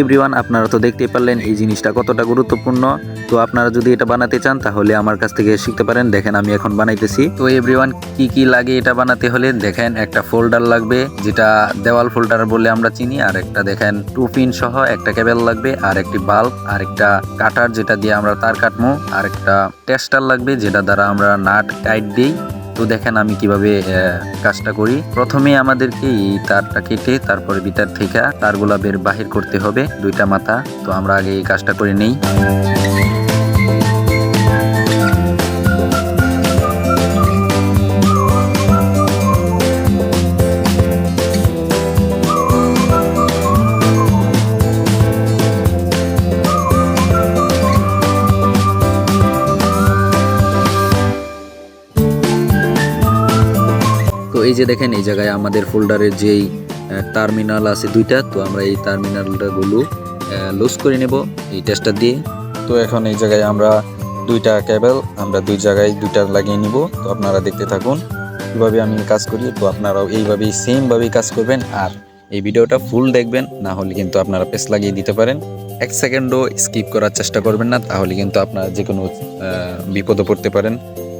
Everyone আপনারা তো দেখতেই পারলেন এই জিনিসটা কতটা গুরুত্বপূর্ণ। তো আপনারা যদি এটা বানাতে চান, তাহলে আমার কাছ থেকে শিখতে পারেন। দেখেন, আমি এখন বানাইতেছি। তো এভরিওয়ান কি কি লাগে এটা বানাতে হলে? দেখেন, একটা ফোল্ডার লাগবে, যেটা দেওয়াল ফোল্ডার বলে আমরা চিনি, আর একটা দেখেন টু পিন সহ একটা কেবেল লাগবে, আর একটি বাল্ব আর একটা কাটার যেটা দিয়ে আমরা তার কাটমো, আর একটা টেস্টার লাগবে, যেটা দ্বারা আমরা নাট টাইট দিই। তো দেখেন আমি কীভাবে কাজটা করি। প্রথমে আমাদেরকে এই তারটা কেটে তারপরে বিতার থেকে তারগুলা বের বাহির করতে হবে, দুইটা মাথা। তো আমরা আগে এই কাজটা করে নেই। এই যে দেখেন, এই জায়গায় আমাদের ফোল্ডারের যেই টার্মিনাল আছে দুইটা, তো আমরা এই টার্মিনালগুলো লুজ করে নেব এই টেস্টার দিয়ে। তো এখন এই জায়গায় আমরা দুইটা কেবল আমরা দুই জায়গায় দুইটা লাগিয়ে নিব। তো আপনারা দেখতে থাকুন, কীভাবে আমি কাজ করি। তো আপনারাও এইভাবেই সেমভাবেই কাজ করবেন। আর এই ভিডিওটা ফুল দেখবেন, না হলে কিন্তু আপনারা পেস লাগিয়ে দিতে পারেন। এক সেকেন্ডও স্কিপ করার চেষ্টা করবেন না, তাহলে কিন্তু আপনারা যে কোনো বিপদে পড়তে পারেন।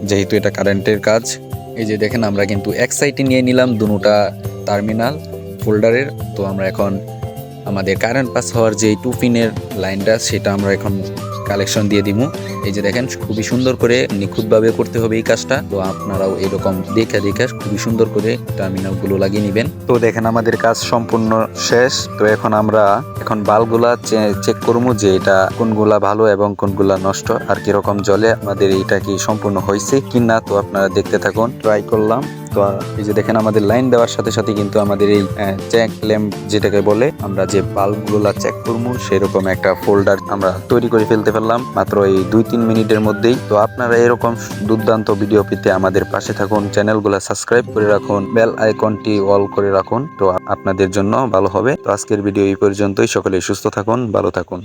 যেহেতু এটা কারেন্টের কাজ এই যে দেখেন, আমরা কিন্তু এক সাইডে নিয়ে নিলাম দুটা টার্মিনাল, ফোল্ডারের। তো আমরা এখন আমাদের কারেন্ট পাস হওয়ার যে টু পিনের লাইনটা সেটা আমরা এখন কালেকশন দিয়ে দিব এই যে দেখেন, খুবই সুন্দর করে নিখুঁতভাবে করতে হবে এই কাজটা। তো আপনারাও এরকম দেখে দেখে খুবই সুন্দর করে টার্মিনালগুলো লাগিয়ে নেবেন। তো দেখেন, আমাদের কাজ সম্পূর্ণ শেষ। তো এখন আমরা এখন বাল্বগুলা চেক করব যে এটা কোনগুলা ভালো এবং কোনগুলা নষ্ট। আর কীরকম জলে আমাদের এটা কি সম্পূর্ণ হয়েছে কিনা, তো আপনারা দেখতে থাকুন। ট্রাই করলাম। তো এই যে দেখেন আমাদের লাইন দেওয়ার সাথে সাথে কিন্তু আমাদের এই চেক ল্যাম্প যেটাকে বলে, আমরা যে বাল্বগুলা চেক করব, সেরকম একটা ফোল্ডার আমরা তৈরি করে ফেলতে পারলাম। মাত্র এই দুই তিন মিনিটের মধ্যেই। তো আপনারা এরকম দুর্দান্ত ভিডিও পেতে আমাদের পাশে থাকুন চ্যানেলগুলো সাবস্ক্রাইব করে রাখুন বেল আইকনটি অল করে রাখুন। তো আপনাদের জন্য ভালো হবে। তো আজকের ভিডিও এই পর্যন্তই। সকলে সুস্থ থাকুন, ভালো থাকুন।